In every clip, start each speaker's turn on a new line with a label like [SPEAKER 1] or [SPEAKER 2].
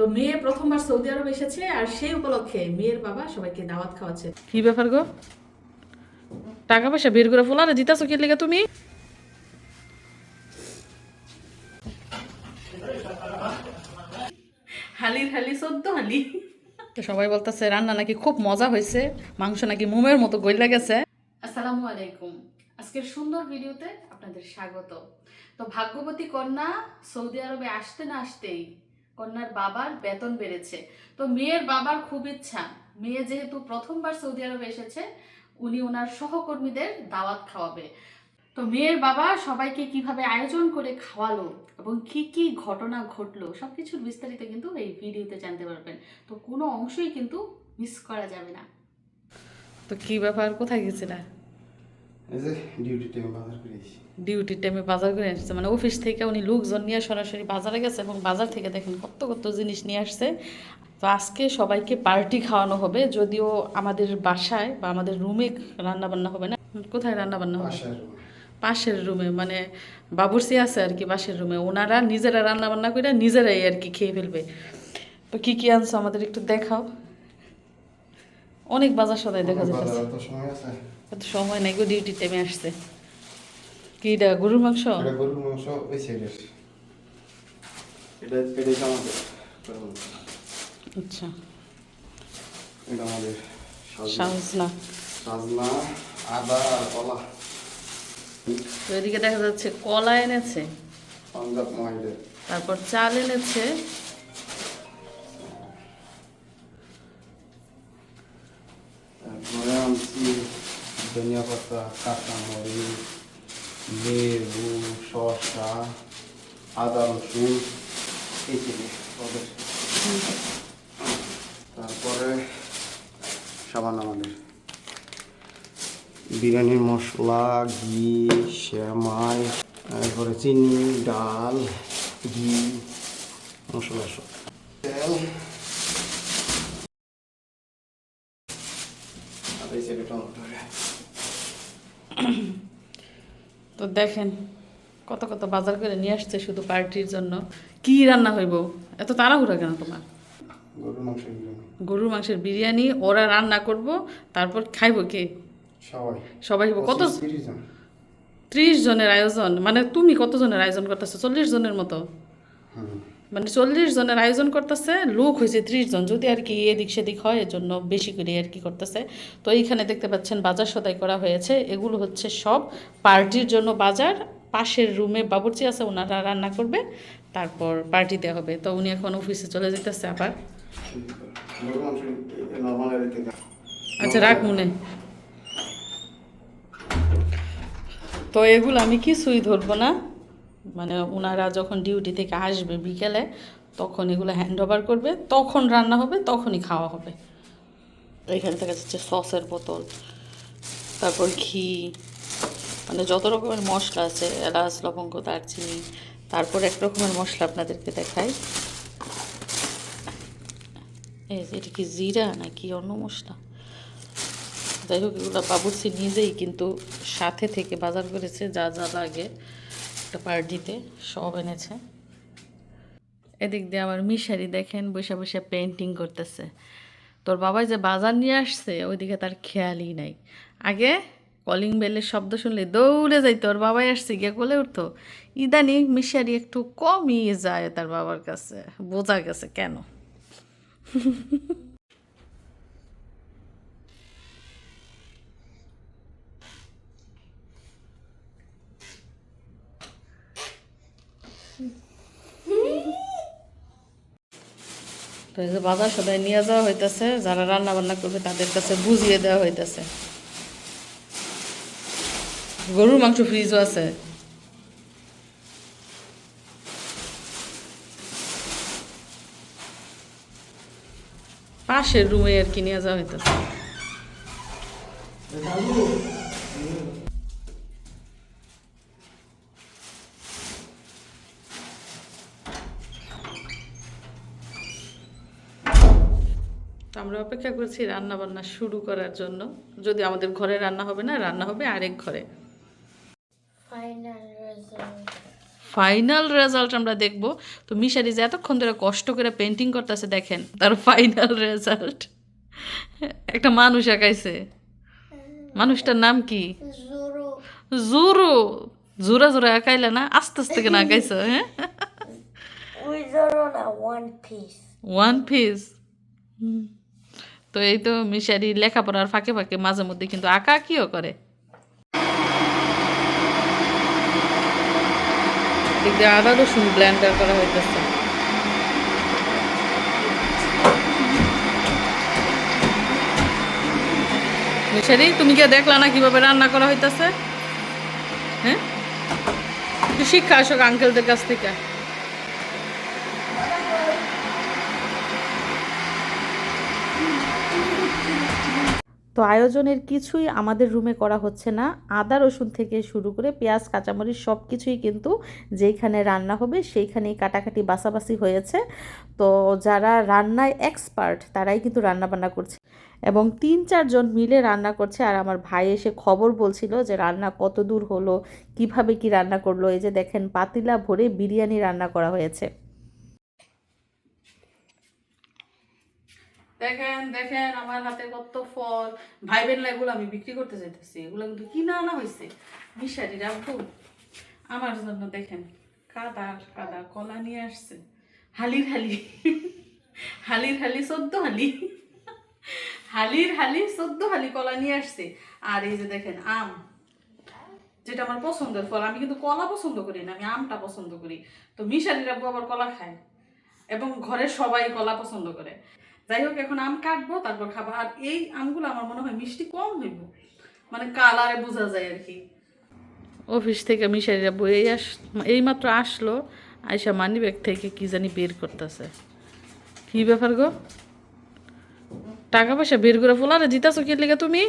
[SPEAKER 1] তো মেয়ে প্রথমবার সৌদি আরব এসেছে আর সেই উপলক্ষে মেয়ের বাবা সবাইকে দাওয়াত খাওয়াচ্ছে। কি ব্যাপার গো? টাকা পয়সা বের করে ফোলারে দিতাছো কি লেগে তুমি? হালির হালি সদ্য হালি। তো সবাই বলতেছে রান্না নাকি খুব মজা হয়েছে মাংস নাকি মোমের মতো গইলা গেছে। আসসালামু আলাইকুম। আজকের সুন্দর ভিডিওতে আপনাদের স্বাগত। তো ভাগ্যবতী কন্যা সৌদি আরবে আসতে না আসতেই কন্যার বাবার বেতন বেড়েছে। তো মেয়ের বাবার খুব ইচ্ছা। মেয়ে যেহেতু প্রথমবার সৌদি আরবে এসেছে উনি ওনার সহকর্মীদের দাওয়াত খাওয়াবে। তো মেয়ের বাবা সবাইকে কীভাবে আয়োজন করে খাওয়ালো এবং কি কি ঘটনা ঘটলো সবকিছুর বিস্তারিত কিন্তু এই ভিডিওতে জানতে পারবেন। তো কোনো অংশই কিন্তু মিস করা যাবে না। তো কি ব্যাপার? কোথায় গেছিলা?
[SPEAKER 2] এই যে ডিউটি টাইমে বাজার করে এসেছি
[SPEAKER 1] ডিউটির টাইমে বাজার করে আসছে। মানে অফিস থেকে উনি লোকজন নিয়ে সরাসরি বাজারে গেছে এবং বাজার থেকে দেখেন কত কত জিনিস নিয়ে আসছে। তো আজকে সবাইকে পার্টি খাওয়ানো হবে যদিও আমাদের বাসায় বা আমাদের রুমে রান্না বান্না হবে না। কোথায় রান্না বান্না হবে? পাশের রুমে মানে বাবুর্চি আছে আর কি পাশের রুমে ওনারা নিজেরা রান্না বান্না করে নিজেরাই আর কি খেয়ে ফেলবে। তো কি কি আনছো আমাদের একটু দেখাও। অনেক বাজার সদাই দেখা যাচ্ছে এত সময় নাই গো ডিউটি টাইমে আসছে কি এটা গরুর মাংস?
[SPEAKER 2] এটা গরুর মাংস ওই সাইডের এটা আমাদের
[SPEAKER 1] আচ্ছা।
[SPEAKER 2] এটা আমাদের সাজনা।
[SPEAKER 1] সাজনা।
[SPEAKER 2] আদা আর কলা।
[SPEAKER 1] তো এদিকে দেখা যাচ্ছে কলা এনেছে।
[SPEAKER 2] পাঞ্জাব মহিলের
[SPEAKER 1] তারপর চাল এনেছে।
[SPEAKER 2] তারপরে আনছি ধনিয়া পাতা কাঁচামরিচ। লেবু, শসা, আদা, রসুন ওদের তারপরে সাবান আমাদের বিরিয়ানির মশলা, ঘি শ্যামাই তারপরে চিনি, ডাল, ঘি, মশলা সব। তেল। আর এই টমেটো
[SPEAKER 1] তো দেখেন কত কত বাজার করে নিয়ে আসছে শুধু পার্টির জন্য। কি রান্না হইব? এত তাড়াহুড়া কেন তোমার?
[SPEAKER 2] গরুর
[SPEAKER 1] মাংসের বিরিয়ানি। ওরা রান্না করব তারপর খাইব কে?
[SPEAKER 2] সবাই।
[SPEAKER 1] সবাই কত
[SPEAKER 2] ত্রিশ
[SPEAKER 1] জনের আয়োজন মানে তুমি কতজনের আয়োজন করতেছো? চল্লিশ জনের মতো? মানে চল্লিশ জনের আয়োজন করতেছে, লোক হয়েছে ত্রিশ জন। যদি আর কি এদিক সেদিক হয় এর জন্য বেশি করে আর কি করতেছে। তো এইখানে দেখতে পাচ্ছেন বাজার সদাই করা হয়েছে। এগুলো হচ্ছে সব পার্টির জন্য বাজার। পাশের রুমে বাবুর্চি আছে, ওনারা রান্না করবে, তারপর পার্টি দেওয়া হবে। তো উনি এখন অফিসে চলে যেতেছে আবার। আচ্ছা রাখ মনে। তো এগুলো আমি কিছুই ধরবো না। মানে ওনারা যখন ডিউটি থেকে আসবে বিকেলে, তখন এগুলো হ্যান্ড ওভার করবে, তখন রান্না হবে, তখনই খাওয়া হবে। এখানে থেকে যাচ্ছে সসের বোতল, তারপর ঘি মানে যত রকমের মশলা আছে, এলাচ, লবঙ্গ, দারচিনি, তারপর এক রকমের মশলা আপনাদেরকে দেখাই। এই এটা কি জিরা নাকি অন্য মশলা? যাই হোক, এগুলো বাবুর্চি নিজেই কিন্তু সাথে থেকে বাজার করেছে, যা যা লাগে। একটা পার্টিতে, সব এনেছে। এদিক দিয়ে আমার মিশারি দেখেন, বসে বসে পেন্টিং করতেছে। তোর বাবাই যে বাজার নিয়ে আসছে, ওইদিকে তার খেয়ালই নাই। আগে কলিং বেলের শব্দ শুনলে দৌড়ে যাইতো, ওর বাবাই আসছে, গিয়ে কোলে উঠতো। ইদানিং মিশারি একটু কমই যায় তার বাবার কাছে, বোঝা গেছে কেন? তো এই যে বাজার সদাই নিয়ে যাওয়া হইতেছে, যারা রান্না বান্না করবে তাদের কাছে বুঝিয়ে দেওয়া হইতেছে। গরুর মাংস ফ্রিজও আছে। পাশের রুমে আর কি নিয়ে যাওয়া হইতেছে। আমরা অপেক্ষা করছি রান্না বান্না শুরু করার জন্য। যদি আমাদের ঘরে রান্না হবে না রান্না হবে আরেক ঘরে. ফাইনাল রেজাল্ট আমরা দেখব। তো মিশারি যে এতক্ষণ ধরে কষ্ট করে পেন্টিং করতেছে দেখেন তার ফাইনাল রেজাল্ট একটা মানুষ আঁকাইছে। মানুষটার নাম কি. জুরু জোরা জোরা আঁকাইলে না আস্তে আস্তে কেন আঁকাইছো হ্যাঁ?
[SPEAKER 3] One piece.
[SPEAKER 1] ওয়ান পিস তো এই তো মিশারি লেখাপড়ার ফাঁকে ফাঁকে মাঝে মধ্যে কিন্তু আঁকা আঁকিও করে। এদিক করা হইতেছে। মিশারি, তুমি কি দেখলা না কীভাবে রান্না করা হইতেছে? হ্যাঁ? শিক্ষা আসো আঙ্কেলদের কাছ থেকে। তো আয়োজনের কিছুই আমাদের রুমে করা হচ্ছে না। আদা, রসুন থেকে শুরু করে পেঁয়াজ, কাঁচামরিচ সব কিছুই কিন্তু যেইখানে রান্না হবে সেইখানেই কাটাকাটি বাসাবাসি হয়েছে। তো যারা রান্নায় এক্সপার্ট তারাই কিন্তু রান্নাবান্না করছে। এবং তিন চারজন মিলে রান্না করছে আর আমার ভাই এসে খবর বলছিল যে রান্না কত দূর হলো, কীভাবে কি রান্না করল, এই যে দেখেন পাতিলা ভরে বিরিয়ানি রান্না করা হয়েছে। দেখেন দেখেন, আমার হাতে কত ফল। ভাই বোন এগুলো আমি বিক্রি করতে চাইতেছি এগুলো কিন্তু কিনা আনা হয়েছে মিশারি রাখব আমার জন্য দেখেন, কাদা কাদা কলা নিয়ে আসছে। হালির হালি হালির হালি, সদ্য হালি। হালির হালি, সদ্য হালি কলা নিয়ে আসছে। আর এই যে দেখেন, আম, যেটা আমার পছন্দের ফল, আমি কিন্তু কলা পছন্দ করি না, আমি আমটা পছন্দ করি। তো মিশারি রাখব আবার কলা খায়, এবং ঘরের সবাই কলা পছন্দ করে। যাই হোক এখন আম কাটবো, তারপর খাব। আর এই আমগুলো আমার মনে হয় মিষ্টি কম হইব। মানে কালারে বোঝা যায় আর কি। অফিস থেকে মিশারিরা বই আস এইমাত্র আসলো আয়সা মানি ব্যাগ থেকে কি জানি বের করতেছে। কি ব্যাপার গো? টাকা পয়সা বের করে ফোলারে দিতাছো কি লেগে তুমি?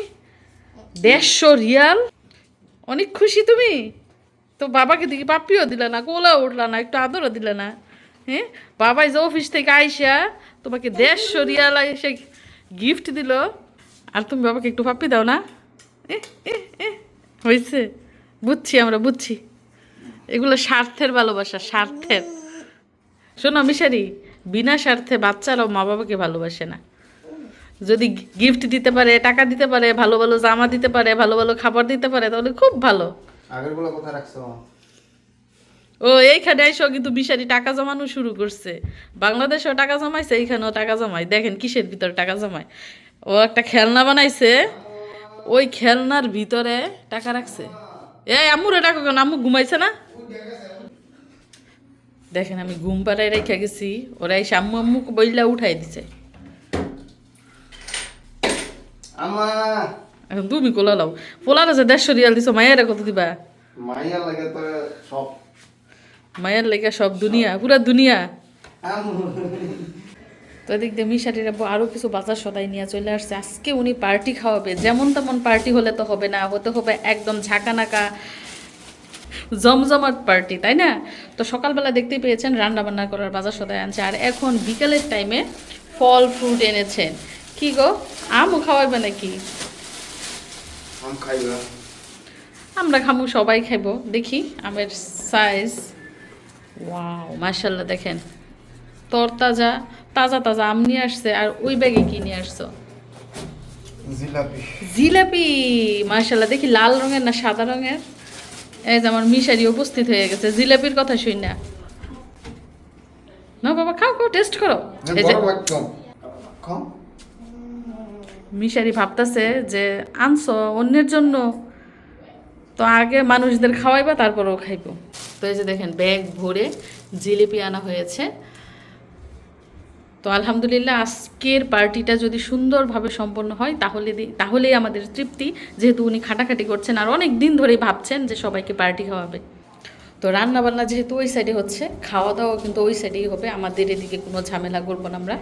[SPEAKER 1] দেড়শো রিয়াল? অনেক খুশি তুমি? তো বাবাকে দিকে পাপিও দিলে না কোলা উঠলা না, একটু আদরও দিলে না। হ্যাঁ বাবাই যে অফিস থেকে আইসা তোমাকে দেড়শো রিয়াল এসে গিফট দিল। আর তুমি বাবাকে একটু পাপি দাও না। হয়েছে বুঝছি আমরা, বুঝছি। এগুলো স্বার্থের ভালোবাসা, স্বার্থের। শোনো মিশারি, বিনা স্বার্থে বাচ্চারাও মা বাবাকে ভালোবাসে না। যদি গিফট দিতে পারে, টাকা দিতে পারে, ভালো ভালো জামা দিতে পারে, ভালো ভালো খাবার দিতে পারে, তাহলে খুব ভালো।
[SPEAKER 2] কোথায় রাখছো?
[SPEAKER 1] ও এইখানে এসেও কিন্তু বিশারি টাকা জমানো শুরু করছে। বাংলাদেশেও টাকা জমাইছে এইখানেও টাকা জমায়। দেখেন কিসের ভিতরে টাকা জমায়? ও একটা খেলনা বানাইছে। ওই খেলনার ভিতরে টাকা রাখছে। এই আম্মুরে টাকা কেন? আম্মু ঘুমাইছে না? দেখেন আমি ঘুম পাড়ায় রেখে গেছি। ওরা এসে আম্মু আম্মু বইলা উঠাই দিছে।
[SPEAKER 2] আমা
[SPEAKER 1] এখন তুমি কোলা লাও। পোলার আছে দেড়শো রিয়াল দিছো মায়ের কত দিবা?
[SPEAKER 2] মাইয়া লাগে তো সব
[SPEAKER 1] মায়ের লেগে সব দুনিয়া পুরা দুনিয়া। তো এদিক দিয়ে মিশাটির আব্বু আরও কিছু বাজার সদাই নিয়ে চলে আসছে। আজকে উনি পার্টি খাওয়াবে যেমন তেমন পার্টি হলে তো হবে না হতে হবে একদম ঝাঁকানাকা জমজমাট পার্টি তাই না? তো সকালবেলা দেখতেই পেয়েছেন রান্না বান্না করার বাজার সদাই আনছে। আর এখন বিকালের টাইমে ফল ফ্রুট এনেছেন কি গো আমও খাওয়াবে নাকি? আমরা খামু সবাই খাইবো। দেখি আমের সাইজ ওয়াও মার্শাল্লাহ দেখেন। তরতাজা তাজা তাজা আম নিয়ে আসছে আর ওই ব্যাগে কি নিয়ে আসছো?
[SPEAKER 2] জিলাপি।
[SPEAKER 1] জিলাপি মার্শাল্লাহ দেখি লাল রঙের না সাদা রঙের? এই যে আমার মিশারি উপস্থিত হয়ে গেছে জিলাপির কথা শুই না। না বাবা খাও খাও টেস্ট করো। এই যে মিশারি ভাবতেছে যে আনছো অন্যের জন্য। তো আগে মানুষদের খাওয়াইবা তারপরেও খাইবো। তো এই যে দেখেন, ব্যাগ ভরে জিলিপি আনা হয়েছে। তো আলহামদুলিল্লাহ, আজকের পার্টিটা যদি সুন্দরভাবে সম্পন্ন হয়, তাহলে তাহলেই আমাদের তৃপ্তি। যেহেতু উনি খাটাখাটি করছেন, আর অনেক দিন ধরেই ভাবছেন যে সবাইকে পার্টি খাওয়াবে। তো রান্না বান্না যেহেতু ওই সাইডে হচ্ছে খাওয়া দাওয়া কিন্তু ওই সাইডেই হবে। আমাদের এদিকে কোনো ঝামেলা করব না আমরা।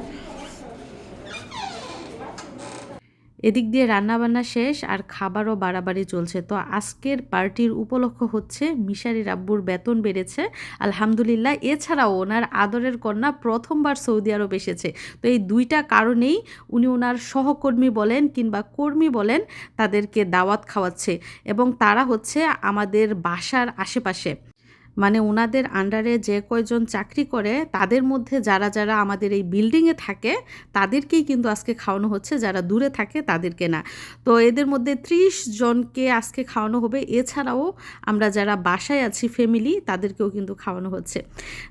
[SPEAKER 1] এদিক দিয়ে রান্নাবান্না শেষ আর খাবারও বাড়াবাড়ি চলছে। তো আজকের পার্টির উপলক্ষ হচ্ছে মিশারি রাব্বুর বেতন বেড়েছে। আলহামদুলিল্লাহ, এছাড়াও ওনার আদরের কন্যা প্রথমবার সৌদি আরব এসেছে। তো এই দুইটা কারণেই উনি ওনার সহকর্মী বলেন কিংবা কর্মী বলেন তাদেরকে দাওয়াত খাওয়াচ্ছে এবং তারা হচ্ছে আমাদের বাসার আশেপাশে। মানে ওনাদের আন্ডারে যে কয়জন চাকরি করে, তাদের মধ্যে যারা যারা আমাদের এই বিল্ডিংয়ে থাকে, তাদেরকেই কিন্তু আজকে খাওয়ানো হচ্ছে। যারা দূরে থাকে, তাদেরকে না। তো এদের মধ্যে ত্রিশ জনকে আজকে খাওয়ানো হবে। এছাড়াও আমরা যারা বাসায় আছি ফ্যামিলি তাদেরকেও কিন্তু খাওয়ানো হচ্ছে।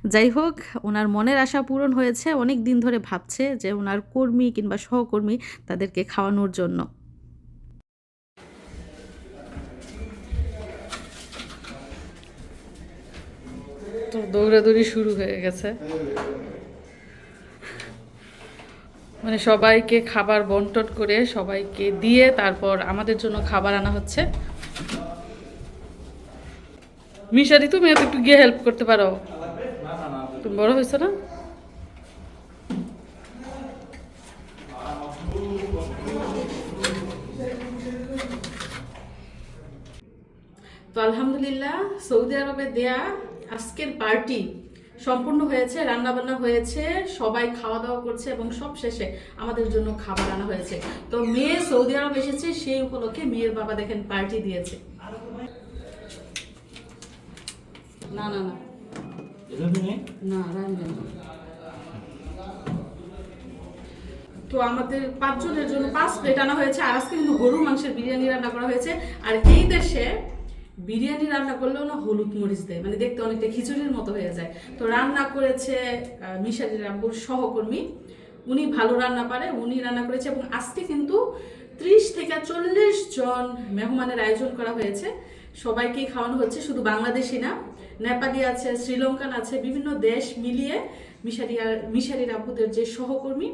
[SPEAKER 1] যাই হোক ওনার মনের আশা পূরণ হয়েছে। অনেক দিন ধরে ভাবছে যে ওনার কর্মী কিংবা সহকর্মী তাদেরকে খাওয়ানোর জন্য। তো দৌড়াদৌড়ি শুরু হয়ে গেছে। মানে সবাইকে খাবার বন্টন করে সবাইকে দিয়ে তারপর আমাদের জন্য খাবার আনা হচ্ছে। মিশারি তুমি এত একটু গিয়ে হেল্প করতে পারো। তুমি বড় হয়েছো না? তো আলহামদুলিল্লাহ সৌদি আরবে দেয়া আজকের পার্টি সম্পূর্ণ হয়েছে রান্না বান্না হয়েছে সবাই খাওয়া দাওয়া করছে এবং সব শেষে আমাদের জন্য খাবার আনা হয়েছে। তো মেয়ে সৌদি আরব এসেছে সেই উপলক্ষে মেয়ের বাবা দেখেন পার্টি দিয়েছে। না না না। না রান্না না। তো আমাদের পাঁচজনের জন্য পাঁচ প্লেট আনা হয়েছে আর আজকে কিন্তু গরুর মাংসের বিরিয়ানি রান্না করা হয়েছে। আর এই দেশে বিরিয়ানি রান্না করলেও না হলুদ মরিচ দেয় মানে দেখতে অনেকটা খিচুড়ির মতো হয়ে যায়। তো রান্না করেছে মিশালি রাব্বুর সহকর্মী। উনি ভালো রান্না পারে, উনি রান্না করেছে এবং আজকে কিন্তু ত্রিশ থেকে চল্লিশ জন মেহমানের আয়োজন করা হয়েছে। সবাইকেই খাওয়ানো হচ্ছে, শুধু বাংলাদেশি না, নেপালি আছে, শ্রীলঙ্কান আছে, বিভিন্ন দেশ মিলিয়ে মিশারি মিশারি রাব্বুদের যে সহকর্মী,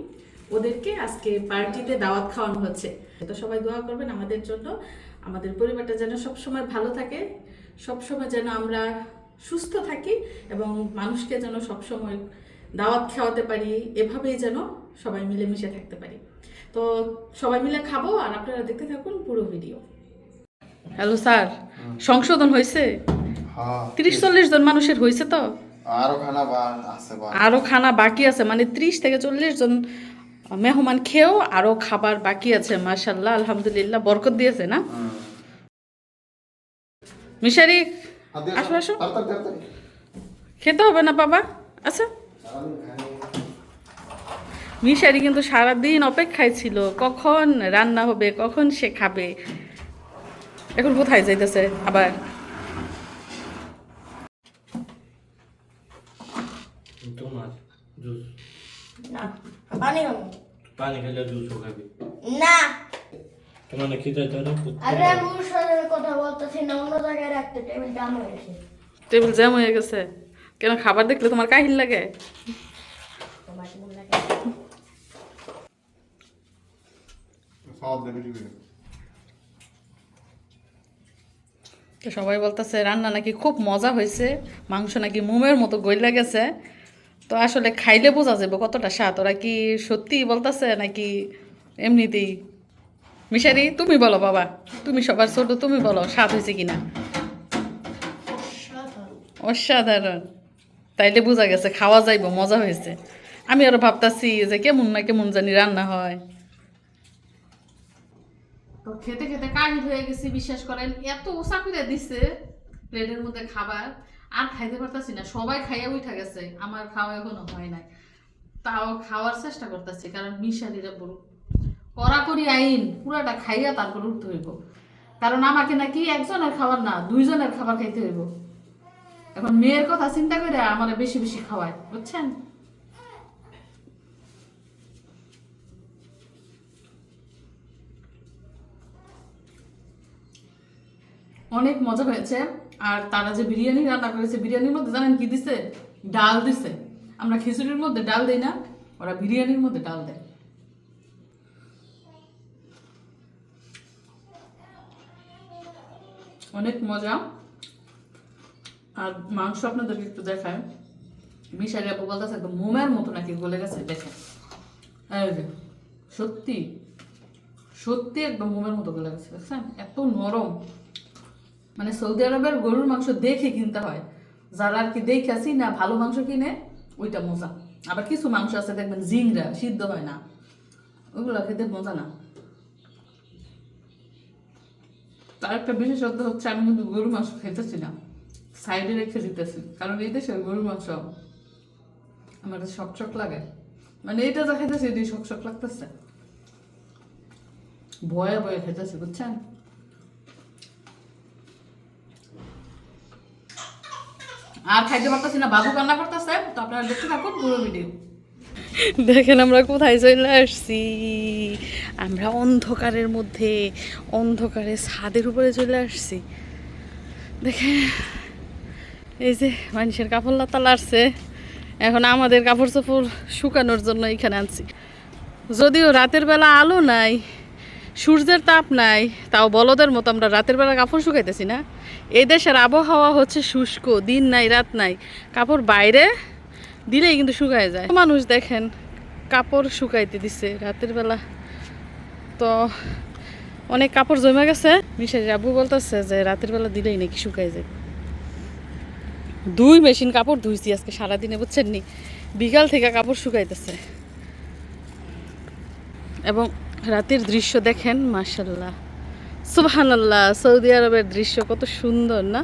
[SPEAKER 1] ওদেরকে আজকে পার্টিতে দাওয়াত খাওয়ানো হচ্ছে। তো সবাই দোয়া করবেন আমাদের জন্য। আমাদের পরিবারটা যেন সবসময় ভালো থাকে সবসময় যেন আমরা সুস্থ থাকি এবং মানুষকে যেন সবসময় দাওয়াত খাওয়াতে পারি এভাবেই যেন সবাই মিলেমিশে থাকতে পারি। তো সবাই মিলে খাব আর আপনারা দেখতে থাকুন পুরো ভিডিও। হ্যালো স্যার সংশোধন হয়েছে?
[SPEAKER 2] হ্যাঁ
[SPEAKER 1] তিরিশ চল্লিশ জন মানুষের হয়েছে তো? আরও খানা বাকি আছে মানে ত্রিশ থেকে চল্লিশ জন মেহমান খেয়েও আরও খাবার বাকি আছে মাশাল্লাহ আলহামদুলিল্লাহ বরকত দিয়েছে না? মিশারি আসো আসো খেতে হবে না বাবা? আচ্ছা। মিশারি কিন্তু সারাদিন অপেক্ষায় ছিল কখন রান্না হবে কখন সে খাবে? এখন কোথায় যাইতেছে আবার?
[SPEAKER 4] তোমার জুস।
[SPEAKER 3] না। পানি খাব।
[SPEAKER 4] পানি খেলে জুসও খাবি।
[SPEAKER 3] না।
[SPEAKER 4] তোমার না খিদে তোর
[SPEAKER 3] আরে আমি ওর সাথে কথা বলতেছি না অন্য জায়গায় রাখতে টেবিল দাম হয়ে গেছে।
[SPEAKER 1] টেবিল জ্যাম হয়ে গেছে। কেন খাবার দেখলে তোমার কাহিল লাগে?
[SPEAKER 3] মনে
[SPEAKER 1] তো সবাই বলতেছে রান্না নাকি খুব মজা হয়েছে। মাংস নাকি মোমের মতো গইলা গেছে। তো আসলে খাইলে বোঝা যাবে কতটা স্বাদ। ওরা কি সত্যি বলতেছে নাকি এমনিতেই? মিশারি তুমি বলো বাবা তুমি সবার ছোট তুমি বলো স্বাদ হয়েছে কিনা? অসাধারণ। তাইলে বোঝা গেছে খাওয়া যাইব মজা হয়েছে। আমি আরও ভাবতাছি যে কেমন না কেমন জানি রান্না হয়। তো খেতে খেতে কাহিল হয়ে গেছি বিশ্বাস করেন এত উষা করে দিছে প্লেটের মধ্যে খাবার। আর খাইতে পারতাছি না, সবাই খাইয়া উঠা গেছে, আমার খাওয়া এখনও হয় নাই। তাও খাওয়ার চেষ্টা করতেছি, কারণ মিশালিরা বলুক কড়াকড়ি আইন, পুরাটা খাইয়া তারপর উঠতে হইব। কারণ আমাকে নাকি একজনের খাবার না, দুইজনের খাবার খাইতে হইব। এখন মেয়ের কথা চিন্তা করে আমার বেশি বেশি খাওয়ায়, বুঝছেন? অনেক মজা হয়েছে। আর তারা যে বিরিয়ানি রান্না করেছে, বিরিয়ানির মধ্যে জানেন কি দিছে? ডাল দিছে। আমরা খিচুড়ির মধ্যে ডাল দিই না, ওরা বিরিয়ানির মধ্যে ডাল দেয়। অনেক মজা। আর মাংস আপনাদেরকে একটু দেখায়। মিশারি আপু বলতেছে, একদম মোমের মতো নাকি গলে গেছে দেখে সত্যি সত্যি একদম মোমের মতো গলে গেছে, দেখছেন? এত নরম। মানে সৌদি আরবের গরুর মাংস দেখে কিনতে হয়। যারা আর কি দেখে আসি না ভালো মাংস কিনে, ওইটা মজা। আবার কিছু মাংস আছে, দেখবেন জিংরা, সিদ্ধ হয় না। ওইগুলো খেতে মজা না। তার একটা বিশেষত্ব হচ্ছে, আমি কিন্তু গরুর মাংস খেতেছি না। সাইডে রেখে দিতেছি। কারণ এই দেশে গরুর মাংস আমার কাছে শক শক লাগে। মানে এটা যা খেতেছি এটি শক শক লাগতেছে। ভয়ে ভয়ে খেতেছি বুঝছেন? আর খাইতে পারতেছি না, বাবু কান্না করতেছে, তো আপনারা দেখতে থাকুন পুরো ভিডিও দেখেন, আমরা কোথায় চলে আসছি? আমরা অন্ধকারের মধ্যে অন্ধকারে ছাদের উপরে চলে আসছি। দেখেন, এই যে মানুষের কাপড় লাতা লাড়ছে। এখন আমাদের কাপড় চোপড় শুকানোর জন্য এখানে আনছি। যদিও রাতের বেলা আলো নাই সূর্যের তাপ নাই, তাও বলদের মতো আমরা রাতের বেলা কাপড় শুকাইতেছি না। এই দেশের আবহাওয়া হচ্ছে শুষ্ক, দিন নাই, রাত নাই। কাপড় বাইরে দিলেই কিন্তু শুকায় যায়। মানুষ দেখেন, কাপড় শুকাইতে দিছে রাতের বেলা। তো অনেক কাপড় জমে গেছে। মিশারি আবু বলতেছে যে রাতের বেলা দিলেই নাকি শুকায় যায়। দুই মেশিন কাপড় ধুইছি আজকে সারাদিনে, বুঝছেন নি? বিকাল থেকে কাপড় শুকাইতেছে। এবং রাতের দৃশ্য দেখেন মাশাল্লাহ সুবহানাল্লাহ, সৌদি আরবের দৃশ্য কত সুন্দর, না?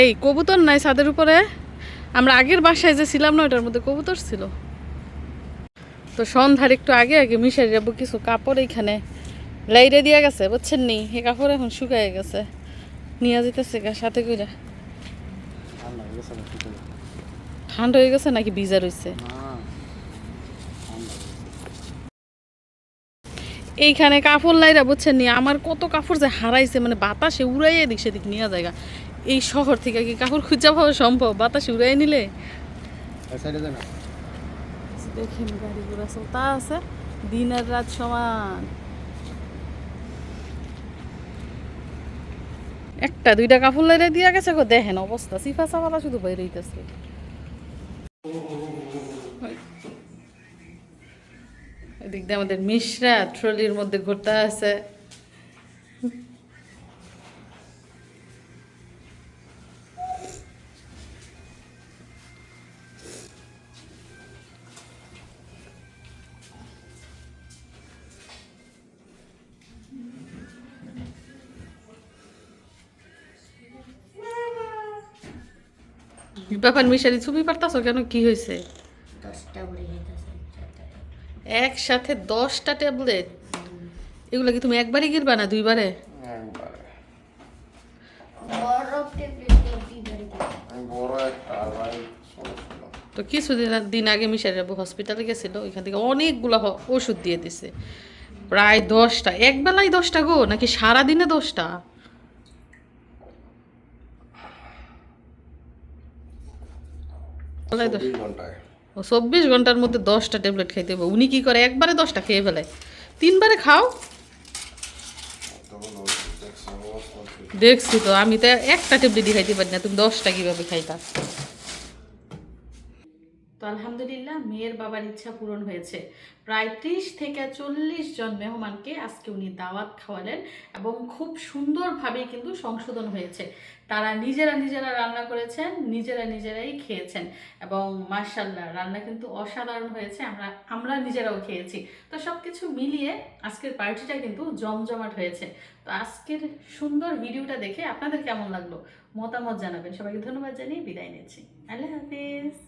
[SPEAKER 1] এই, কবুতর নাই ছাদের উপরে? আমরা আগের বাসায় যে ছিলাম না ওটার মধ্যে কবুতর ছিল। তো সন্ধ্যার একটু আগে আগে মিশাই যাব কিছু কাপড় এইখানে লাইরে দিয়ে গেছে, বুঝছেন নি? এই কাপড় এখন শুকায় গেছে। নিয়ে যেতেছে সাথে কইরা।
[SPEAKER 2] ঠান্ডা হয়ে গেছে
[SPEAKER 1] নাকি ভিজা রইছে এইখানে কাপড় লাইরা বুঝছেন নি আমার কত কাপড় যে হারাইছে মানে বাতাসে উড়াইয়ে এদিক সেদিক নিয়ে জায়গা। এই শহর থেকে কি কাপড় খুঁজা পাওয়া সম্ভব? বাতাসে উড়াই নিলে? দেখেন গাড়ি ঘোড়া চলতা আছে দিন আর রাত সমান। একটা, দুইটা কাপড় লাইরা দিয়া গেছে গো, দেখেন অবস্থা। সিফা সাফালা শুধু বাইরে হইতেছে। এদিক দিয়ে আমাদের মিশরা ট্রলির মধ্যে ঘুরতে আছে ব্যাপার মিশারি ছবি পারতাছো কেন? কি হয়েছে? একসাথে দশটা ট্যাবলেট এগুলো কি তুমি একবারই গিরবা না দুইবারে?
[SPEAKER 2] একবারে।
[SPEAKER 1] তো কিছুদিন দিন আগে মিশারি বাবু হসপিটালে গেছিল ওইখান থেকে অনেকগুলো ওষুধ দিয়ে দিছে। প্রায় দশটা। এক বেলায় দশটা গো নাকি সারাদিনে দশটা বেলায় দশ-
[SPEAKER 2] চব্বিশ ঘন্টায়
[SPEAKER 1] ও চব্বিশ ঘণ্টার মধ্যে দশটা ট্যাবলেট খাইতে হবে। উনি কি করে? একবারে দশটা খেয়ে ফেলে। তিনবারে খাও।
[SPEAKER 2] দেখছি
[SPEAKER 1] তো আমি তো একটা ট্যাবলেটই খাইতে পারি না। তুমি দশটা কীভাবে খাইতা? আলহামদুলিল্লাহ, মেয়ের বাবার ইচ্ছা পূরণ হয়েছে। প্রায় ত্রিশ থেকে চল্লিশ জন মেহমানকে আজকে উনি দাওয়াত খাওয়ালেন এবং খুব সুন্দরভাবেই কিন্তু সংশোধন হয়েছে। তারা নিজেরা নিজেরা রান্না করেছেন, নিজেরা নিজেরাই খেয়েছেন এবং মার্শাল্লাহ রান্না কিন্তু অসাধারণ হয়েছে, আমরা আমরা নিজেরাও খেয়েছি। তো সব কিছু মিলিয়ে আজকের পার্টিটা কিন্তু জমজমাট হয়েছে। তো আজকের সুন্দর ভিডিওটা দেখে আপনাদের কেমন লাগল? মতামত জানাবেন। সবাইকে ধন্যবাদ জানিয়ে বিদায় নিচ্ছি। আল্লাহ হাফিজ।